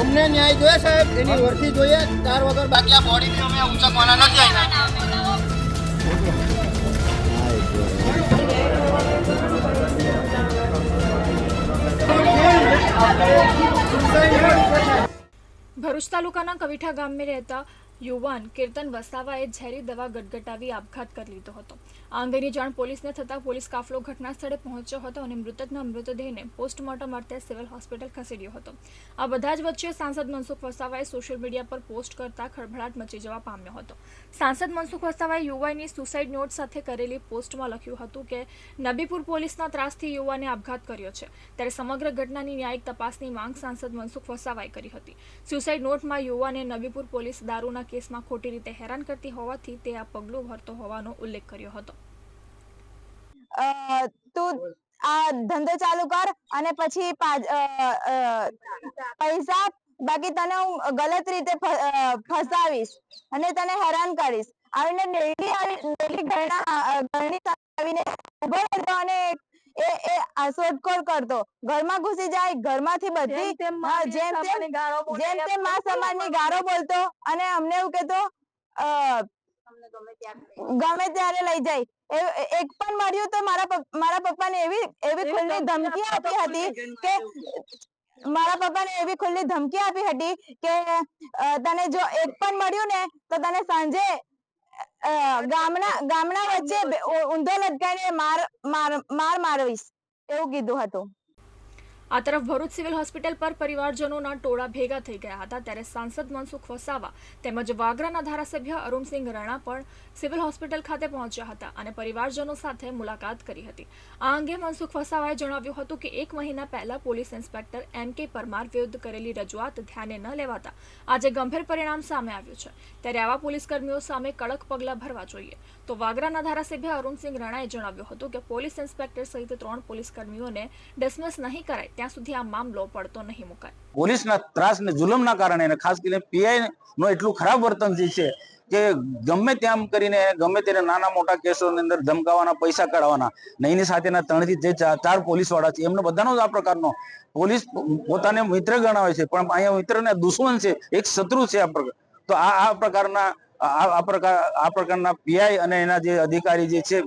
અમને ન્યાય જોઈએ સાહેબ, એની વર્તી જોઈએ, ચાર વગર બાકી આ બોડીને અમે ઉચકવાના નથી આવ્યા ભરૂચ તાલુકાના કવિઠા ગામે રહેતા યુવાન કીર્તન વસાવાએ ઝેરી દવા ગટગટાવી આપઘાત કરી લીધો હતો. આ અંગેની જાણ પોલીસને થતાં પોલીસ કાફલો ઘટના સ્થળે પહોંચ્યો હતો અને મૃતકના મૃતદેહને પોસ્ટમોર્ટમ અર્થે સિવિલ હોસ્પિટલ ખસેડ્યો હતો. આ બધા જ વચ્ચે સાંસદ મનસુખ વસાવાએ સોશિયલ મીડિયા પર પોસ્ટ કરતા ખળભળાટ મચી જવા પામ્યો હતો. સાંસદ મનસુખ વસાવાએ યુવાનની સુસાઇડ નોટ સાથે કરેલી પોસ્ટમાં લખ્યું હતું કે, નબીપુર પોલીસના ત્રાસથી યુવાને આપઘાત કર્યો છે. ત્યારે સમગ્ર ઘટનાની ન્યાયિક તપાસની માંગ સાંસદ મનસુખ વસાવાએ કરી હતી. સુસાઇડ નોટમાં યુવાને નબીપુર પોલીસ દારૂના કેસમાં ખોટી રીતે હેરાન કરતી હોવાથી તે આ પગલું ભરતો હોવાનો ઉલ્લેખ કર્યો હતો. તું આ ધંધો ચાલુ કર અને પછી પૈસા બાકી તને હું ગલત રીતે ફસાવીશ અને તને હેરાન કરીશ. આવીને ડેલી આવી ડેલી ઘરના ઘરની આવીને ઊભો રહેતો અને એ એ શોધખોળ કરતો. ઘરમાં ઘૂસી જાય ઘરમાંથી બધી જેમ તેમ જેમ તેમ મા સમાજની ગારો બોલતો અને અમને એવું કેતો ગમે ત્યારે લઈ જાય. એક પણ મળ્યું તો મારા મારા પપ્પાને એવી એવી ખુલ્લી ધમકી આપી હતી કે મારા પપ્પાને એવી ખુલ્લી ધમકી આપી હતી કે તને જો એક પણ મળ્યું ને તો તને સાંજે ગામના ગામના વચ્ચે ઊંધો લટકાઈને માર માર માર મારવીશ એવું કીધું હતું. આ તરફ ભરૂચ સિવિલ હોસ્પિટલ પર પરિવારજનોના ટોળા ભેગા થઈ ગયા હતા ત્યારે સાંસદ મનસુખ વસાવા તેમજ વાગરાના ધારાસભ્ય અરુણસિંહ રાણા પણ સિવિલ હોસ્પિટલ ખાતે પહોંચ્યા હતા અને પરિવારજનો સાથે મુલાકાત કરી હતી. આ અંગે મનસુખ વસાવાએ જણાવ્યું હતું કે એક મહિના પહેલા police inspector M K Parmar વિરુદ્ધ કરેલી રજૂઆત ધ્યાને ન લેવાતા આજે ગંભીર પરિણામ સામે આવ્યું છે. ત્યારે આવા પોલીસ કર્મીઓ સામે કડક પગલાં ભરવા જોઈએ. તો વાગરાના ધારાસભ્ય અરુણસિંહ રાણાએ જણાવ્યું હતું કે પોલીસ ઇન્સ્પેક્ટર સહિત ત્રણ પોલીસ કર્મીઓને ડિસમિસ નહીં કરાય. ત્યાં સુધી આ મામલો પડતો નહીં મુકાય. પોલીસના ત્રાસ ને જુલમના કારણે અને ખાસ કરીને પીઆઈ નો એટલું ખરાબ વર્તન જે છે કે ગમે તેમ કરીને ગમે તેને નાના મોટા કેસોની અંદર ધમકાવાના, પૈસા કાઢવાના ને એની સાથેના ત્રણથી જે ચાર પોલીસવાળા છે, એમને બધાનો જ આ પ્રકારનો પોલીસ પોતાને મિત્ર ગણાવે છે, પણ અહીંયા મિત્ર ને દુશ્મન છે, એક શત્રુ છે આ પ્રકાર, તો આ આ પ્રકારના આ પ્રકાર, આ પ્રકારના પીઆઈ અને એના જે અધિકારી જે છે,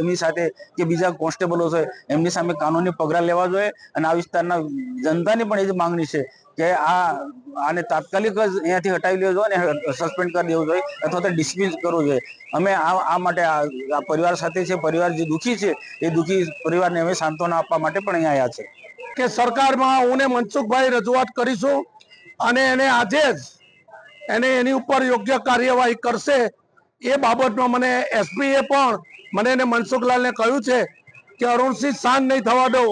એમની સાથે કે બીજા કોન્સ્ટેબલો છે, એમની સામે કાનૂની પગલા લેવા જોઈએ અને આ વિસ્તારના જનતાની પણ એ જ માંગણી છે કે આ, આને તાત્કાલિક જ અહીંયાથી હટાવી લેવો જોઈએ સસ્પેન્ડ કરી દેવું જોઈએ અથવા તો ડિસમિસ કરવું જોઈએ. અમે આ આ માટે આ પરિવાર સાથે છે, પરિવાર જે દુઃખી છે, એ દુઃખી પરિવારને અમે સાંત્વના આપવા માટે પણ અહીંયા આવ્યા છે. કે સરકારમાં હું ને મનસુખભાઈ રજૂઆત કરીશું અને એને આજે જ એને એની ઉપર યોગ્ય કાર્યવાહી કરશે. એ બાબતમાં મને એસપીએ પણ, મને એને મનસુખલાલને કહ્યું છે કે અરુણસિંહ શાંત નહીં થવા દો.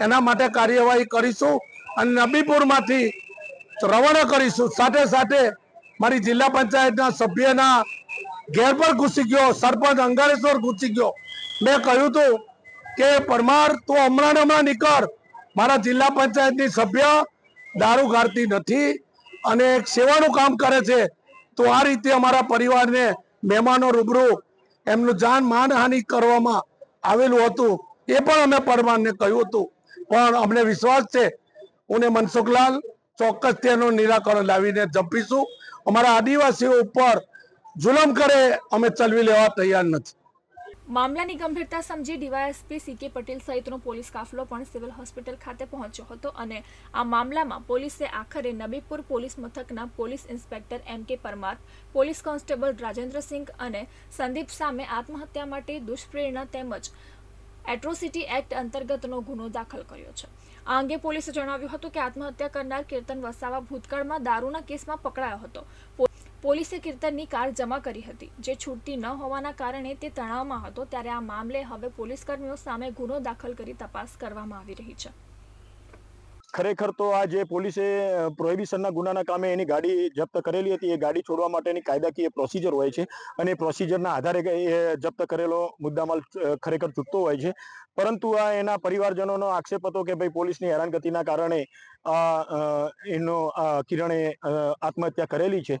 એના માટે કાર્યવાહી કરીશું અને નબીપુરમાંથી રવાના કરીશું. સાથે સાથે મારી જિલ્લા પંચાયતના સભ્યના ઘેર પર ઘૂસી ગયો, સરપંચ અંગારેશ્વર ઘૂસી ગયો. મેં કહ્યું હતું કે પરમાર, તું હમણાં હમણાં નીકળ. મારા જિલ્લા પંચાયતની સભ્ય દારૂ ગાળતી નથી. અને એક સેવાનું કામ કરે છે, તો આ રીતે અમારા પરિવારને મહેમાનો રૂબરૂ એમનું જાન માનહાનિ કરવામાં આવેલું હતું. એ પણ અમે પરમારને કહ્યું હતું. પણ અમને વિશ્વાસ છે હું મનસુખલાલ ચોક્કસ તેનું નિરાકરણ લાવીને જપીશું અમારા આદિવાસીઓ ઉપર જુલમ કરે, અમે ચલવી લેવા તૈયાર નથી. મામલાની ગંભીરતા સમજી ડીવાયએસપી સીકે પટેલ સહિતનો પોલીસ કાફલો પણ સિવિલ હોસ્પિટલ ખાતે પહોંચ્યો હતો અને આ મામલામાં પોલીસે આખરે નબીપુર પોલીસ મથકના police inspector M K Parmar, police constable Rajendrasinh અને સંદીપ સામે આત્મહત્યા માટે દુષ્પ્રેરણા તેમજ એટ્રોસિટી એક્ટ અંતર્ગતનો ગુનો દાખલ કર્યો છે. આ અંગે પોલીસે જણાવ્યું હતું કે આત્મહત્યા કરનાર કીર્તન વસાવા ભૂતકાળમાં દારૂના કેસમાં પકડાયો હતો. પોલીસે કીર્તનની કાર જમા કરી હતી. જે છૂટતી ન હોવાના કારણે તે તણાવમાં હતો ત્યારે આ મામલે હવે પોલીસ કર્મીઓ સામે ગુનો દાખલ કરી તપાસ કરવામાં આવી રહી છે. ખરેખર તો આ જે પોલીસે પ્રોહિબિશનના ગુનાના કામે એની ગાડી જપ્ત કરેલી હતી, એ ગાડી છોડવા માટેની કાયદાકીય પ્રોસિજર હોય છે અને પ્રોસિજરના આધારે એ જપ્ત કરેલો મુદ્દામાલ ખરેખર ચૂકતો હોય છે. પરંતુ આ એના પરિવારજનોનો આક્ષેપ હતો કે ભાઈ પોલીસની હેરાનગતિના કારણે આ એનો આ કિરણે આત્મહત્યા કરેલી છે.